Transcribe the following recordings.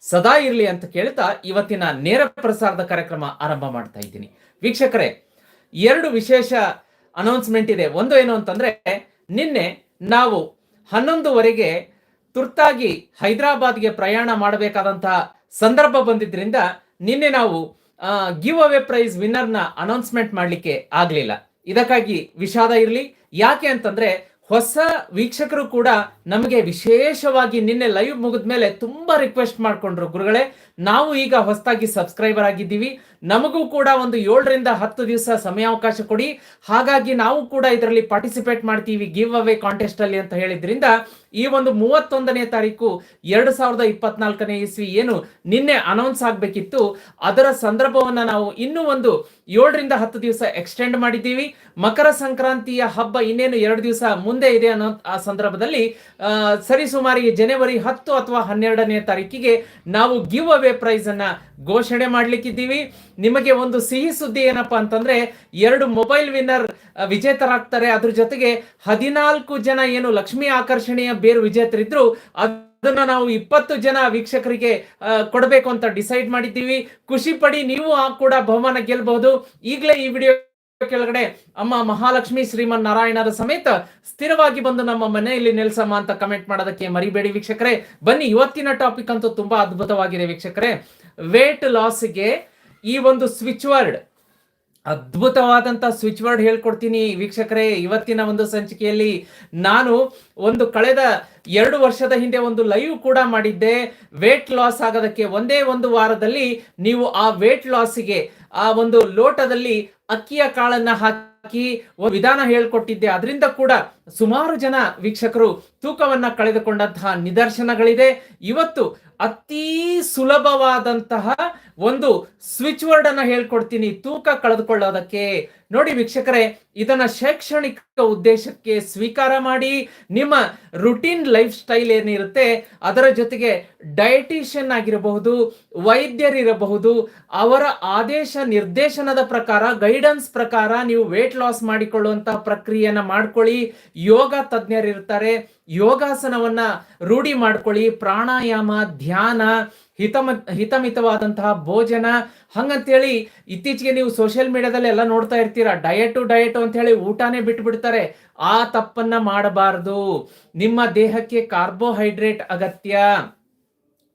ಸದಾ ಇರಲಿ ಅಂತ ಕೇಳ್ತಾ ಇವತ್ತಿನ ನೇರ ಪ್ರಸಾರದ ಕಾರ್ಯಕ್ರಮ ಆರಂಭ ಮಾಡ್ತಾ ಇದ್ದೀನಿ. ವೀಕ್ಷಕರೇ, ಎರಡು ವಿಶೇಷ ಅನೌನ್ಸ್ಮೆಂಟ್ ಇದೆ. ಒಂದು ಏನು ಅಂತಂದ್ರೆ, ನಿನ್ನೆ ನಾವು ಹನ್ನೊಂದುವರೆಗೆ ತುರ್ತಾಗಿ ಹೈದರಾಬಾದ್ಗೆ ಪ್ರಯಾಣ ಮಾಡಬೇಕಾದಂತಹ ಸಂದರ್ಭ ಬಂದಿದ್ರಿಂದ ನಿನ್ನೆ ನಾವು ಗಿವ್ ಅವೇ ಪ್ರೈಸ್ ವಿನ್ನರ್ನ ಅನೌನ್ಸ್ಮೆಂಟ್ ಮಾಡಲಿಕ್ಕೆ ಆಗಲಿಲ್ಲ. ಇದಕ್ಕಾಗಿ ವಿಷಾದ ಇರಲಿ. ಯಾಕೆ ಅಂತಂದ್ರೆ ಹೊಸ ವೀಕ್ಷಕರು ಕೂಡ ನಮಗೆ ವಿಶೇಷವಾಗಿ ನಿನ್ನೆ ಲೈವ್ ಮುಗಿದ ಮೇಲೆ ತುಂಬಾ ರಿಕ್ವೆಸ್ಟ್ ಮಾಡ್ಕೊಂಡ್ರು. ಗುರುಗಳೇ, ನಾವು ಈಗ ಹೊಸದಾಗಿ ಸಬ್ಸ್ಕ್ರೈಬರ್ ಆಗಿದ್ದೀವಿ. ನಮಗೂ ಕೂಡ ಒಂದು ಏಳರಿಂದ ಹತ್ತು ದಿವಸ ಸಮಯಾವಕಾಶ ಕೊಡಿ. ಹಾಗಾಗಿ ನಾವು ಕೂಡ ಇದರಲ್ಲಿ ಪಾರ್ಟಿಸಿಪೇಟ್ ಮಾಡ್ತೀವಿ ಗಿವ್ ಅವೇ ಕಾಂಟೆಸ್ಟ್ ಅಲ್ಲಿ ಅಂತ ಹೇಳಿದ್ರಿಂದ ಈ ಒಂದು ಮೂವತ್ತೊಂದನೇ ತಾರೀಕು ಎರಡು ಸಾವಿರದ ಇಪ್ಪತ್ನಾಲ್ಕನೇ ಇಸ್ವಿ ಏನು ನಿನ್ನೆ ಅನೌನ್ಸ್ ಆಗಬೇಕಿತ್ತು. ಅದರ ಸಂದರ್ಭವನ್ನು ನಾವು ಇನ್ನೂ ಒಂದು ಏಳರಿಂದ ಹತ್ತು ದಿವಸ ಎಕ್ಸ್ಟೆಂಡ್ ಮಾಡಿದ್ದೀವಿ. ಮಕರ ಸಂಕ್ರಾಂತಿಯ ಹಬ್ಬ ಇನ್ನೇನು ಎರಡು ದಿವಸ ಮುಂದೆ ಇದೆ ಅನ್ನೋ ಆ ಸಂದರ್ಭದಲ್ಲಿ ಸರಿ ಸುಮಾರಿಗೆ ಜನವರಿ ಹತ್ತು ಅಥವಾ ಹನ್ನೆರಡನೇ ತಾರೀಕಿಗೆ ನಾವು ಗಿವ್ ಅವೇ ಪ್ರೈಸ್ ಅನ್ನ ಘೋಷಣೆ ಮಾಡ್ಲಿಕ್ಕಿದ್ದೀವಿ. ನಿಮಗೆ ಒಂದು ಸಿಹಿ ಸುದ್ದಿ ಏನಪ್ಪಾ ಅಂತಂದ್ರೆ, ಎರಡು ಮೊಬೈಲ್ ವಿನ್ನರ್ ವಿಜೇತರಾಗ್ತಾರೆ. ಅದ್ರ ಜೊತೆಗೆ ಹದಿನಾಲ್ಕು ಜನ ಏನು ಲಕ್ಷ್ಮಿ ಆಕರ್ಷಣೆಯ ಬೇರು ವಿಜೇತರಿದ್ರು, ಅದನ್ನ ನಾವು ಇಪ್ಪತ್ತು ಜನ ವೀಕ್ಷಕರಿಗೆ ಕೊಡಬೇಕು ಅಂತ ಡಿಸೈಡ್ ಮಾಡಿದ್ದೀವಿ. ಖುಷಿ ಪಡಿ ನೀವು ಕೂಡ ಬಹುಮಾನ ಗೆಲ್ಬಹುದು. ಈಗಲೇ ಈ ವಿಡಿಯೋ ಕೆಳಗಡೆ ಅಮ್ಮ ಮಹಾಲಕ್ಷ್ಮಿ ಶ್ರೀಮನ್ ನಾರಾಯಣರ ಸಮೇತ ಸ್ಥಿರವಾಗಿ ಬಂದು ನಮ್ಮ ಮನೆಯಲ್ಲಿ ನೆಲೆಸಮ್ಮ ಅಂತ ಕಮೆಂಟ್ ಮಾಡೋದಕ್ಕೆ ಮರಿಬೇಡಿ ವೀಕ್ಷಕರೇ. ಬನ್ನಿ, ಇವತ್ತಿನ ಟಾಪಿಕ್ ಅಂತೂ ತುಂಬಾ ಅದ್ಭುತವಾಗಿದೆ ವೀಕ್ಷಕರೇ. ವೇಟ್ ಲಾಸ್ಗೆ ಈ ಒಂದು ಸ್ವಿಚ್ ವರ್ಡ್ ಅದ್ಭುತವಾದಂತ ಸ್ವಿಚ್ ವರ್ಡ್ ಹೇಳ್ಕೊಡ್ತೀನಿ ವೀಕ್ಷಕರೇ. ಇವತ್ತಿನ ಒಂದು ಸಂಚಿಕೆಯಲ್ಲಿ ನಾನು ಒಂದು ಕಳೆದ ಎರಡು ವರ್ಷದ ಹಿಂದೆ ಒಂದು ಲೈವ್ ಕೂಡ ಮಾಡಿದ್ದೆ. ವೇಟ್ ಲಾಸ್ ಆಗೋದಕ್ಕೆ ಒಂದೇ ಒಂದು ವಾರದಲ್ಲಿ ನೀವು ಆ ವೇಟ್ ಲಾಸಿಗೆ ಆ ಒಂದು ಲೋಟದಲ್ಲಿ ಅಕ್ಕಿಯ ಕಾಳನ್ನ ಹಾಕಿ ಒಂದು ವಿಧಾನ ಹೇಳ್ಕೊಟ್ಟಿದ್ದೆ. ಅದರಿಂದ ಕೂಡ ಸುಮಾರು ಜನ ವೀಕ್ಷಕರು ತೂಕವನ್ನ ಕಳೆದುಕೊಂಡಂತಹ ನಿದರ್ಶನಗಳಿದೆ. ಇವತ್ತು ಅತಿ ಸುಲಭವಾದಂತಹ ಒಂದು ಸ್ವಿಚ್ ವರ್ಡ್ ಅನ್ನ ಹೇಳ್ಕೊಡ್ತೀನಿ. ತೂಕ ಕಳೆದುಕೊಳ್ಳೋದಕ್ಕೆ. ನೋಡಿ ವೀಕ್ಷಕರೇ, ಇದನ್ನ ಶೈಕ್ಷಣಿಕ ಉದ್ದೇಶಕ್ಕೆ ಸ್ವೀಕಾರ ಮಾಡಿ, ನಿಮ್ಮ ರುಟೀನ್ ಲೈಫ್ ಸ್ಟೈಲ್ ಏನಿರುತ್ತೆ, ಅದರ ಜೊತೆಗೆ ಡಯಟಿಷಿಯನ್ ಆಗಿರಬಹುದು, ವೈದ್ಯರಿರಬಹುದು, ಅವರ ಆದೇಶ ನಿರ್ದೇಶನದ ಪ್ರಕಾರ ಗೈಡೆನ್ಸ್ ಪ್ರಕಾರ ನೀವು ವೇಟ್ ಲಾಸ್ ಮಾಡಿಕೊಳ್ಳುವಂತಹ ಪ್ರಕ್ರಿಯೆಯನ್ನ ಮಾಡ್ಕೊಳ್ಳಿ. ಯೋಗ ತಜ್ಞರಿರ್ತಾರೆ. ಯೋಗಾಸನವನ್ನ ರೂಢಿ ಮಾಡ್ಕೊಳ್ಳಿ. ಪ್ರಾಣಾಯಾಮ, ಧ್ಯಾನ, ಹಿತಮ, ಹಿತಮಿತವಾದಂತಹ ಭೋಜನ. ಹಂಗಂತೇಳಿ ಇತ್ತೀಚೆಗೆ ನೀವು ಸೋಷಿಯಲ್ ಮೀಡಿಯಾದಲ್ಲಿ ಎಲ್ಲ ನೋಡ್ತಾ ಇರ್ತೀರಾ. ಡಯಟು ಡಯಟು ಅಂತ ಹೇಳಿ ಊಟನೇ ಬಿಟ್ಬಿಡ್ತಾರೆ. ಆ ತಪ್ಪನ್ನ ಮಾಡಬಾರದು. ನಿಮ್ಮ ದೇಹಕ್ಕೆ ಕಾರ್ಬೋಹೈಡ್ರೇಟ್ ಅಗತ್ಯ.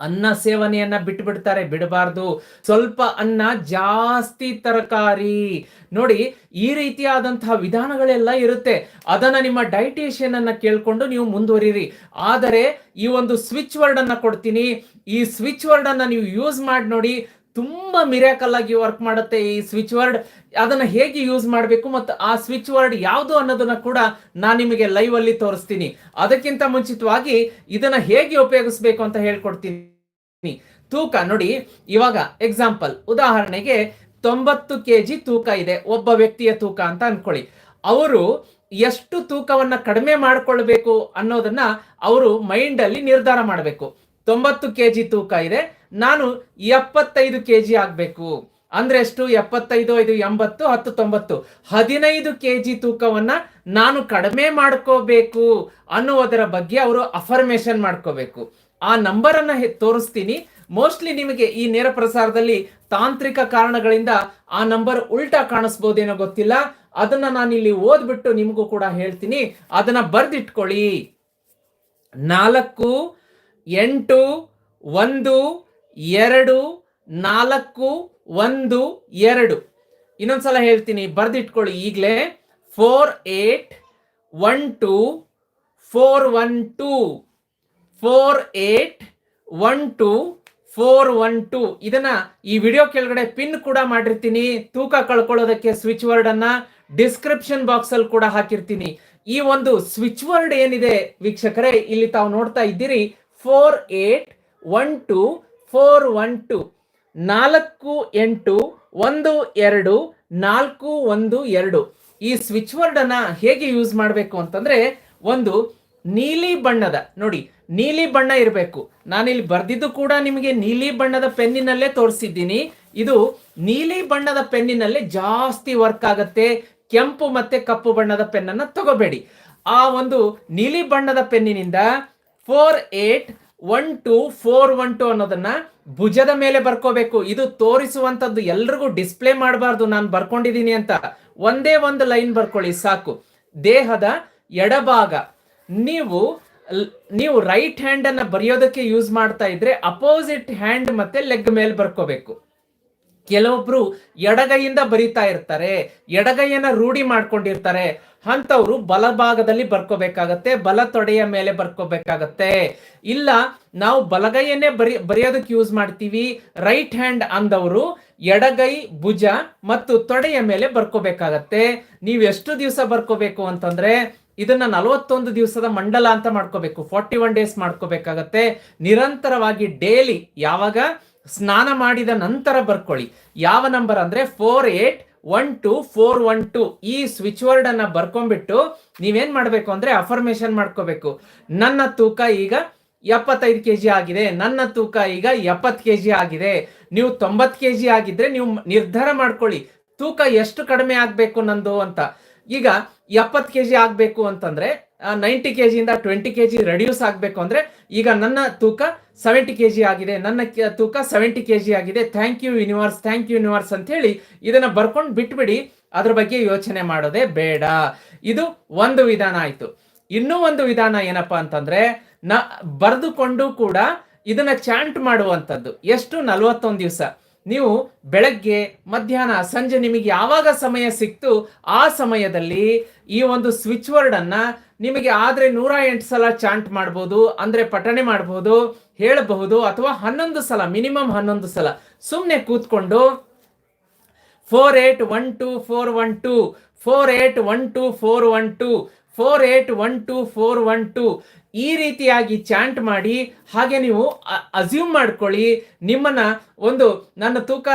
ಅನ್ನ ಸೇವನೆಯನ್ನ ಬಿಟ್ಟು ಬಿಡ್ತಾರೆ ಬಿಡಬಾರ್ದು. ಸ್ವಲ್ಪ ಅನ್ನ ಜಾಸ್ತಿ ತರಕಾರಿ. ನೋಡಿ, ಈ ರೀತಿಯಾದಂತಹ ವಿಧಾನಗಳೆಲ್ಲ ಇರುತ್ತೆ. ಅದನ್ನ ನಿಮ್ಮ ಡೈಟಿಷಿಯನ್ ಅನ್ನ ಕೇಳ್ಕೊಂಡು ನೀವು ಮುಂದುವರಿರಿ. ಆದರೆ, ಈ ಒಂದು ಸ್ವಿಚ್ ವರ್ಡ್ ಅನ್ನ ಕೊಡ್ತೀನಿ. ಈ ಸ್ವಿಚ್ ವರ್ಡ್ ಅನ್ನ ನೀವು ಯೂಸ್ ಮಾಡಿ ನೋಡಿ ತುಂಬಾ ಮಿರಾಕಲ್ ಆಗಿ ವರ್ಕ್ ಮಾಡುತ್ತೆ ಈ ಸ್ವಿಚ್ ವರ್ಡ್ ಅದನ್ನ ಹೇಗೆ ಯೂಸ್ ಮಾಡಬೇಕು ಮತ್ತು ಆ ಸ್ವಿಚ್ ವರ್ಡ್ ಯಾವುದು ಅನ್ನೋದನ್ನ ಕೂಡ ನಾನು ನಿಮಗೆ ಲೈವ್ ಅಲ್ಲಿ ತೋರಿಸ್ತೀನಿ. ಅದಕ್ಕಿಂತ ಮುಂಚಿತವಾಗಿ ಇದನ್ನ ಹೇಗೆ ಉಪಯೋಗಿಸ್ಬೇಕು ಅಂತ ಹೇಳ್ಕೊಡ್ತೀನಿ. ತೂಕ ನೋಡಿ, ಇವಾಗ ಎಕ್ಸಾಂಪಲ್ ಉದಾಹರಣೆಗೆ ತೊಂಬತ್ತು ಕೆ ಜಿ ತೂಕ ಇದೆ, ಒಬ್ಬ ವ್ಯಕ್ತಿಯ ತೂಕ ಅಂತ ಅನ್ಕೊಳ್ಳಿ. ಅವರು ಎಷ್ಟು ತೂಕವನ್ನ ಕಡಿಮೆ ಮಾಡಿಕೊಳ್ಬೇಕು ಅನ್ನೋದನ್ನ ಅವರು ಮೈಂಡ್ ಅಲ್ಲಿ ನಿರ್ಧಾರ ಮಾಡಬೇಕು. ತೊಂಬತ್ತು ಕೆ ಜಿ ತೂಕ ಇದೆ ನಾನು ಎಪ್ಪತ್ತೈದು ಕೆ ಜಿ ಆಗಬೇಕು. ಅಂದ್ರೆ ಎಷ್ಟು? ಎಪ್ಪತ್ತೈದು, ಐದು, ಎಂಬತ್ತು, ಹತ್ತು, ತೊಂಬತ್ತು. ಹದಿನೈದು ಕೆ ಜಿ ತೂಕವನ್ನ ನಾನು ಕಡಿಮೆ ಮಾಡ್ಕೋಬೇಕು ಅನ್ನುವುದರ ಬಗ್ಗೆ ಅವರು ಅಫರ್ಮೇಶನ್ ಮಾಡ್ಕೋಬೇಕು. ಆ ನಂಬರ್ ಅನ್ನ ತೋರಿಸ್ತೀನಿ. ಮೋಸ್ಟ್ಲಿ ನಿಮಗೆ ಈ ನೇರ ಪ್ರಸಾರದಲ್ಲಿ ತಾಂತ್ರಿಕ ಕಾರಣಗಳಿಂದ ಆ ನಂಬರ್ ಉಲ್ಟಾ ಕಾಣಿಸ್ಬೋದೇನೋ ಗೊತ್ತಿಲ್ಲ. ಅದನ್ನ ನಾನು ಇಲ್ಲಿ ಓದ್ಬಿಟ್ಟು ನಿಮಗೂ ಕೂಡ ಹೇಳ್ತೀನಿ. ಅದನ್ನ ಬರ್ದಿಟ್ಕೊಳ್ಳಿ. ನಾಲ್ಕು, ಎಂಟು, ಒಂದು ಎರಡು, ನಾಲ್ಕು, ಒಂದು, ಎರಡು. ಇನ್ನೊಂದ್ಸಲ ಹೇಳ್ತೀನಿ, ಬರ್ದಿಟ್ಕೊಳ್ಳಿ ಈಗಲೇ. Four eight one two four one two four eight one two four one two ಇದನ್ನ ಈ ವಿಡಿಯೋ ಕೆಳಗಡೆ ಪಿನ್ ಕೂಡ ಮಾಡಿರ್ತೀನಿ. ತೂಕ ಕಳ್ಕೊಳ್ಳೋದಕ್ಕೆ ಸ್ವಿಚ್ ವರ್ಡ್ ಅನ್ನ ಡಿಸ್ಕ್ರಿಪ್ಷನ್ ಬಾಕ್ಸ್ ಅಲ್ಲಿ ಕೂಡ ಹಾಕಿರ್ತೀನಿ. ಈ ಒಂದು ಸ್ವಿಚ್ ವರ್ಡ್ ಏನಿದೆ, ವೀಕ್ಷಕರೇ, ಇಲ್ಲಿ ತಾವು ನೋಡ್ತಾ ಇದ್ದೀರಿ. Four eight one two four one two, ನಾಲ್ಕು ಎಂಟು, ಒಂದು ಎರಡು, ನಾಲ್ಕು ಒಂದು ಎರಡು. ಈ ಸ್ವಿಚ್ ವರ್ಡ್ ಅನ್ನ ಹೇಗೆ ಯೂಸ್ ಮಾಡಬೇಕು ಅಂತಂದ್ರೆ, ಒಂದು ನೀಲಿ ಬಣ್ಣದ, ನೋಡಿ, ನೀಲಿ ಬಣ್ಣ ಇರಬೇಕು. ನಾನಿಲ್ಲಿ ಬರ್ದಿದ್ದು ಕೂಡ ನಿಮಗೆ ನೀಲಿ ಬಣ್ಣದ ಪೆನ್ನಿನಲ್ಲೇ ತೋರಿಸಿದ್ದೀನಿ. ಇದು ನೀಲಿ ಬಣ್ಣದ ಪೆನ್ನಿನಲ್ಲೇ ಜಾಸ್ತಿ ವರ್ಕ್ ಆಗುತ್ತೆ. ಕೆಂಪು ಮತ್ತೆ ಕಪ್ಪು ಬಣ್ಣದ ಪೆನ್ನನ್ನು ತಗೋಬೇಡಿ. ಆ ಒಂದು ನೀಲಿ ಬಣ್ಣದ ಪೆನ್ನಿನಿಂದ four eight one two four one two ಅನ್ನೋದನ್ನ ಭುಜದ ಮೇಲೆ ಬರ್ಕೋಬೇಕು. ಇದು ತೋರಿಸುವಂತದ್ದು ಎಲ್ರಿಗೂ ಡಿಸ್ಪ್ಲೇ ಮಾಡಬಾರ್ದು, ನಾನು ಬರ್ಕೊಂಡಿದ್ದೀನಿ ಅಂತ. ಒಂದೇ ಒಂದು ಲೈನ್ ಬರ್ಕೊಳ್ಳಿ, ಸಾಕು. ದೇಹದ ಎಡಭಾಗ. ನೀವು ನೀವು ರೈಟ್ ಹ್ಯಾಂಡ್ ಅನ್ನ ಬರೆಯೋದಕ್ಕೆ ಯೂಸ್ ಮಾಡ್ತಾ ಇದ್ರೆ ಅಪೋಸಿಟ್ ಹ್ಯಾಂಡ್ ಮತ್ತೆ ಲೆಗ್ ಮೇಲೆ ಬರ್ಕೋಬೇಕು. ಕೆಲವೊಬ್ರು ಎಡಗೈಯಿಂದ ಬರಿತಾ ಇರ್ತಾರೆ, ಎಡಗೈಯನ್ನ ರೂಢಿ ಮಾಡ್ಕೊಂಡಿರ್ತಾರೆ ಅಂತವ್ರು ಬಲಭಾಗದಲ್ಲಿ ಬರ್ಕೋಬೇಕಾಗತ್ತೆ ಬಲ ತೊಡೆಯ ಮೇಲೆ ಬರ್ಕೋಬೇಕಾಗತ್ತೆ. ಇಲ್ಲ, ನಾವು ಬಲಗೈಯನ್ನೇ ಬರಿ, ಬರೆಯೋದಕ್ಕೆ ಯೂಸ್ ಮಾಡ್ತೀವಿ ರೈಟ್ ಹ್ಯಾಂಡ್ ಅಂದವರು ಎಡಗೈ, ಭುಜ ಮತ್ತು ತೊಡೆಯ ಮೇಲೆ ಬರ್ಕೋಬೇಕಾಗತ್ತೆ. ನೀವು ಎಷ್ಟು ದಿವಸ ಬರ್ಕೋಬೇಕು ಅಂತಂದ್ರೆ, ಇದನ್ನ ನಲವತ್ತೊಂದು ದಿವಸದ ಮಂಡಲ ಅಂತ ಮಾಡ್ಕೋಬೇಕು ಫಾರ್ಟಿ ಒನ್ ಡೇಸ್ ಮಾಡ್ಕೋಬೇಕಾಗತ್ತೆ. ನಿರಂತರವಾಗಿ ಡೇಲಿ ಯಾವಾಗ? ಸ್ನಾನ ಮಾಡಿದ ನಂತರ ಬರ್ಕೊಳ್ಳಿ. ಯಾವ ನಂಬರ್ ಅಂದ್ರೆ four eight one two four one two ಈ ಸ್ವಿಚ್ ವರ್ಡ್ ಅನ್ನ ಬರ್ಕೊಂಡ್ಬಿಟ್ಟು ನೀವೇನ್ ಮಾಡ್ಬೇಕು ಅಂದ್ರೆ ಅಫರ್ಮೇಶನ್ ಮಾಡ್ಕೋಬೇಕು. ನನ್ನ ತೂಕ ಈಗ ಎಪ್ಪತ್ತೈದು ಕೆ ಜಿ ಆಗಿದೆ. ನನ್ನ ತೂಕ ಈಗ ಎಪ್ಪತ್ತು ಕೆ ಜಿ ಆಗಿದೆ. ನೀವು ತೊಂಬತ್ತು ಕೆ ಜಿ ಆಗಿದ್ರೆ ನೀವು ನಿರ್ಧಾರ ಮಾಡ್ಕೊಳ್ಳಿ. ತೂಕ ಎಷ್ಟು ಕಡಿಮೆ ಆಗಬೇಕು ನಂದು ಅಂತ. ಈಗ ಎಪ್ಪತ್ತು ಕೆ ಜಿ ಆಗಬೇಕು ಅಂತಂದ್ರೆ ನೈಂಟಿ ಕೆ ಜಿಯಿಂದ ಟ್ವೆಂಟಿ ಕೆ ಜಿ ರೆಡ್ಯೂಸ್ ಆಗಬೇಕು ಅಂದ್ರೆ, ಈಗ ನನ್ನ ತೂಕ ಸೆವೆಂಟಿ ಕೆ ಜಿ ಆಗಿದೆ, ನನ್ನ ತೂಕ ಸೆವೆಂಟಿ ಕೆ ಜಿ ಆಗಿದೆ thank you universe thank you universe ಅಂತ ಹೇಳಿ ಇದನ್ನ ಬರ್ಕೊಂಡು ಬಿಟ್ಬಿಡಿ, ಅದ್ರ ಬಗ್ಗೆ ಯೋಚನೆ ಮಾಡೋದೇ ಬೇಡ. ಇದು ಒಂದು ವಿಧಾನ ಆಯ್ತು. ಇನ್ನೂ ಒಂದು ವಿಧಾನ ಏನಪ್ಪಾ ಅಂತಂದ್ರೆ, ನ, ಬರೆದುಕೊಂಡು ಕೂಡ ಇದನ್ನ ಚಾಂಟ್ ಮಾಡುವಂಥದ್ದು. ಎಷ್ಟು? ನಲವತ್ತೊಂದು ದಿವಸ. ನೀವು ಬೆಳಗ್ಗೆ, ಮಧ್ಯಾಹ್ನ, ಸಂಜೆ ನಿಮಗೆ ಯಾವಾಗ ಸಮಯ ಸಿಕ್ತು ಆ ಸಮಯದಲ್ಲಿ ಈ ಒಂದು ಸ್ವಿಚ್ ವರ್ಡ್ ಅನ್ನ ನಿಮಗೆ ಆದ್ರೆ ನೂರ ಎಂಟು ಸಲ ಚಾಂಟ್ ಮಾಡ್ಬೋದು, ಅಂದ್ರೆ ಪಠಣೆ ಮಾಡಬಹುದು ಹೇಳಬಹುದು, ಅಥವಾ ಹನ್ನೊಂದು ಸಲ ಮಿನಿಮಮ್ ಹನ್ನೊಂದು ಸಲ ಸುಮ್ಮನೆ ಕೂತ್ಕೊಂಡು four eight one two four one two four eight one two four one two four eight one two four one two ಈ ರೀತಿಯಾಗಿ ಚಾಂಟ್ ಮಾಡಿ, ಹಾಗೆ ನೀವು ಅಸ್ಯೂಮ್ ಮಾಡ್ಕೊಳ್ಳಿ, ನಿಮ್ಮನ್ನ ಒಂದು ನನ್ನ ತೂಕ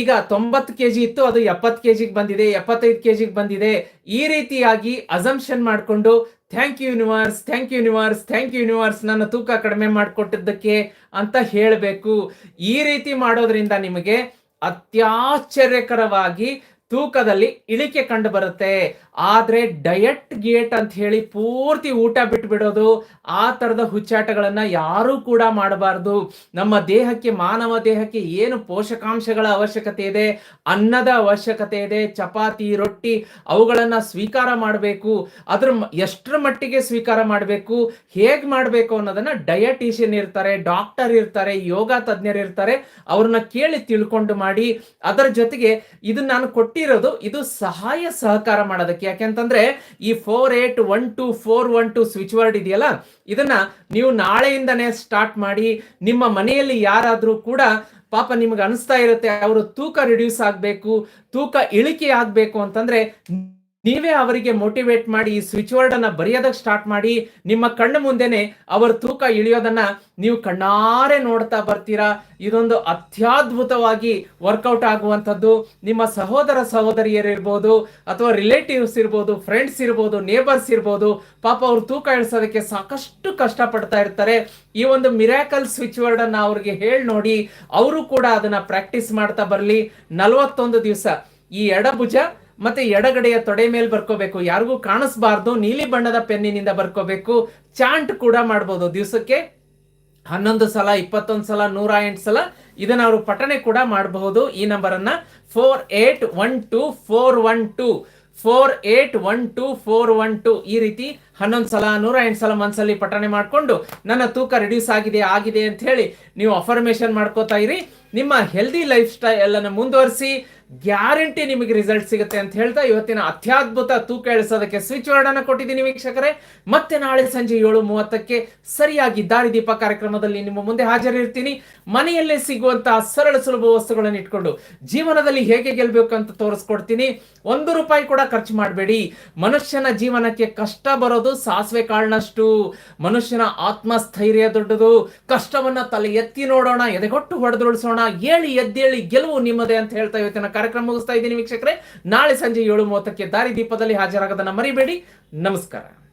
ಈಗ ತೊಂಬತ್ತು ಕೆ ಜಿ ಇತ್ತು, ಅದು ಎಪ್ಪತ್ತು ಕೆ ಜಿಗೆ ಬಂದಿದೆ, ಎಪ್ಪತ್ತೈದು ಕೆ ಜಿಗೆ ಬಂದಿದೆ. ಈ ರೀತಿಯಾಗಿ ಅಸಂಪ್ಷನ್ ಮಾಡಿಕೊಂಡು thank you universe thank you universe thank you universe ನನ್ನ ತೂಕ ಕಡಿಮೆ ಮಾಡಿಕೊಟ್ಟಿದ್ದಕ್ಕೆ ಅಂತ ಹೇಳಬೇಕು. ಈ ರೀತಿ ಮಾಡೋದ್ರಿಂದ ನಿಮಗೆ ಅತ್ಯಾಶ್ಚರ್ಯಕರವಾಗಿ ತೂಕದಲ್ಲಿ ಇಳಿಕೆ ಕಂಡು ಬರುತ್ತೆ. ಆದ್ರೆ ಡಯಟ್ ಗೇಟ್ ಅಂತ ಹೇಳಿ ಪೂರ್ತಿ ಊಟ ಬಿಟ್ಬಿಡೋದು, ಆ ತರದ ಹುಚ್ಚಾಟಗಳನ್ನ ಯಾರೂ ಕೂಡ ಮಾಡಬಾರ್ದು. ನಮ್ಮ ದೇಹಕ್ಕೆ, ಮಾನವ ದೇಹಕ್ಕೆ ಏನು ಪೋಷಕಾಂಶಗಳ ಅವಶ್ಯಕತೆ ಇದೆ? ಅನ್ನದ ಅವಶ್ಯಕತೆ ಇದೆ, ಚಪಾತಿ, ರೊಟ್ಟಿ ಅವುಗಳನ್ನ ಸ್ವೀಕಾರ ಮಾಡಬೇಕು. ಅದ್ರ ಎಷ್ಟರ ಮಟ್ಟಿಗೆ ಸ್ವೀಕಾರ ಮಾಡಬೇಕು? ಹೇಗ್ ಮಾಡಬೇಕು ಅನ್ನೋದನ್ನ ಡಯಟೀಷಿಯನ್ ಇರ್ತಾರೆ ಡಾಕ್ಟರ್ ಇರ್ತಾರೆ, ಯೋಗ ತಜ್ಞರು ಇರ್ತಾರೆ ಅವ್ರನ್ನ ಕೇಳಿ ತಿಳ್ಕೊಂಡು ಮಾಡಿ. ಅದರ ಜೊತೆಗೆ ಇದನ್ನ ನಾನು ಕೊಟ್ಟಿರೋದು ಇದು ಸಹಾಯ ಸಹಕಾರ ಮಾಡೋದಕ್ಕೆ. ಯಾಕೆಂತಂದ್ರೆ ಈ four eight one two four one two switch word ಇದೆಯಲ್ಲ, ಇದನ್ನ ನೀವು ನಾಳೆಯಿಂದನೇ ಸ್ಟಾರ್ಟ್ ಮಾಡಿ, ನಿಮ್ಮ ಮನೆಯಲ್ಲಿ ಯಾರಾದರೂ ಕೂಡ ಪಾಪ ನಿಮ್ಗೆ ಅನಿಸ್ತಾ ಇರುತ್ತೆ, ಅವರು ತೂಕ ರಿಡ್ಯೂಸ್ ಆಗಬೇಕು, ತೂಕ ಇಳಿಕೆ ಆಗಬೇಕು ಅಂತಂದ್ರೆ ನೀವೇ ಅವರಿಗೆ ಮೋಟಿವೇಟ್ ಮಾಡಿ, ಈ ಸ್ವಿಚ್ ವರ್ಡ್ ಅನ್ನ ಬರೆಯೋದಕ್ಕೆ ಸ್ಟಾರ್ಟ್ ಮಾಡಿ, ನಿಮ್ಮ ಕಣ್ಣು ಮುಂದೆನೆ ಅವರ ತೂಕ ಇಳಿಯೋದನ್ನ ನೀವು ಕಣ್ಣಾರೆ ನೋಡ್ತಾ ಬರ್ತೀರಾ? ಇದೊಂದು ಅತ್ಯದ್ಭುತವಾಗಿ ವರ್ಕೌಟ್ ಆಗುವಂಥದ್ದು. ನಿಮ್ಮ ಸಹೋದರ ಸಹೋದರಿಯರಿರ್ಬೋದು ಅಥವಾ ರಿಲೇಟಿವ್ಸ್ ಇರ್ಬೋದು ಫ್ರೆಂಡ್ಸ್ ಇರ್ಬೋದು ನೇಬರ್ಸ್ ಇರ್ಬೋದು, ಪಾಪ ಅವ್ರ ತೂಕ ಇಳಿಸೋದಕ್ಕೆ ಸಾಕಷ್ಟು ಕಷ್ಟಪಡ್ತಾ ಇರ್ತಾರೆ. ಈ ಒಂದು ಮಿರಾಕಲ್ ಸ್ವಿಚ್ ವರ್ಡ್ ಅನ್ನ ಅವ್ರಿಗೆ ಹೇಳಿ ನೋಡಿ, ಅವರು ಕೂಡ ಅದನ್ನ ಪ್ರಾಕ್ಟೀಸ್ ಮಾಡ್ತಾ ಬರಲಿ. ನಲವತ್ತೊಂದು ದಿವಸ ಈ ಎಡಭುಜ ಮತ್ತೆ ಎಡಗಡೆಯ ತೊಡೆ ಮೇಲೆ ಬರ್ಕೋಬೇಕು. ಯಾರಿಗೂ ಕಾಣಿಸ್ಬಾರ್ದು. ನೀಲಿ ಬಣ್ಣದ ಪೆನ್ನಿನಿಂದ ಬರ್ಕೋಬೇಕು. ಚಾಂಟ್ ಕೂಡ ಮಾಡ್ಬೋದು. ದಿವಸಕ್ಕೆ ಹನ್ನೊಂದು ಸಲ, ಇಪ್ಪತ್ತೊಂದು ಸಲ, ನೂರ ಎಂಟು ಸಲ ಇದನ್ನ ಅವರು ಪಠಣೆ ಕೂಡ ಮಾಡಬಹುದು. ಈ ನಂಬರ್ ಅನ್ನ four eight one two four one two four eight one two four one two ಈ ರೀತಿ ಹನ್ನೊಂದು ಸಲ ನೂರ ಎಂಟು ಸಲ ಮನಸ್ಸಲ್ಲಿ ಪಠಣೆ ಮಾಡಿಕೊಂಡು ನನ್ನ ತೂಕ ರಿಡ್ಯೂಸ್ ಆಗಿದೆ ಆಗಿದೆ ಅಂತ ಹೇಳಿ ನೀವು ಅಫರ್ಮೇಷನ್ ಮಾಡ್ಕೋತಾ ಇರಿ. ನಿಮ್ಮ ಹೆಲ್ದಿ ಲೈಫ್ ಸ್ಟೈಲ್ ಅನ್ನು ಮುಂದುವರಿಸಿ ಗ್ಯಾರಂಟಿ ನಿಮಗೆ ರಿಸಲ್ಟ್ ಸಿಗುತ್ತೆ ಅಂತ ಹೇಳ್ತಾ ಇವತ್ತಿನ ಅತ್ಯದ್ಭುತ ತೂಕ ಇಳಿಸೋದಕ್ಕೆ ಸ್ವಿಚ್ ವರ್ಡ್ ಅನ್ನ ಕೊಟ್ಟಿದ್ದೀನಿ ವೀಕ್ಷಕರೇ. ಮತ್ತೆ ನಾಳೆ ಸಂಜೆ ಏಳು ಮೂವತ್ತಕ್ಕೆ ಸರಿಯಾಗಿ ದಾರಿದೀಪ ಕಾರ್ಯಕ್ರಮದಲ್ಲಿ ನಿಮ್ಮ ಮುಂದೆ ಹಾಜರಿರ್ತೀನಿ. ಮನೆಯಲ್ಲೇ ಸಿಗುವಂತಹ ಸರಳ ಸುಲಭ ವಸ್ತುಗಳನ್ನು ಇಟ್ಕೊಂಡು ಜೀವನದಲ್ಲಿ ಹೇಗೆ ಗೆಲ್ಲಬೇಕು ಅಂತ ತೋರಿಸ್ಕೊಡ್ತೀನಿ. ಒಂದು ರೂಪಾಯಿ ಕೂಡ ಖರ್ಚು ಮಾಡಬೇಡಿ. ಮನುಷ್ಯನ ಜೀವನಕ್ಕೆ ಕಷ್ಟ ಬರೋದು ಸಾಸಿವೆ ಕಾಳಿನಷ್ಟು ಮನುಷ್ಯನ ಆತ್ಮಸ್ಥೈರ್ಯ ದೊಡ್ಡದು. ಕಷ್ಟವನ್ನ ತಲೆ ಎತ್ತಿ ನೋಡೋಣ, ಎದೆಗೊಟ್ಟು ಹೊಡೆದುಳಿಸೋಣ ಏಳಿ ಎದ್ದೇಳಿ ಗೆಲುವು ನಿಮ್ಮದೇ ಅಂತ ಹೇಳ್ತಾ ಇವತ್ತಿನ ಕಾರ್ಯಕ್ರಮ ಮುಗಿಸ್ತಾ ಇದ್ದೀನಿ ವೀಕ್ಷಕರೇ. ನಾಳೆ ಸಂಜೆ ಏಳು ಮೂವತ್ತಕ್ಕೆ ದಾರಿ ದೀಪದಲ್ಲಿ ಹಾಜರಾಗೋದನ್ನ ಮರಿಬೇಡಿ. ನಮಸ್ಕಾರ.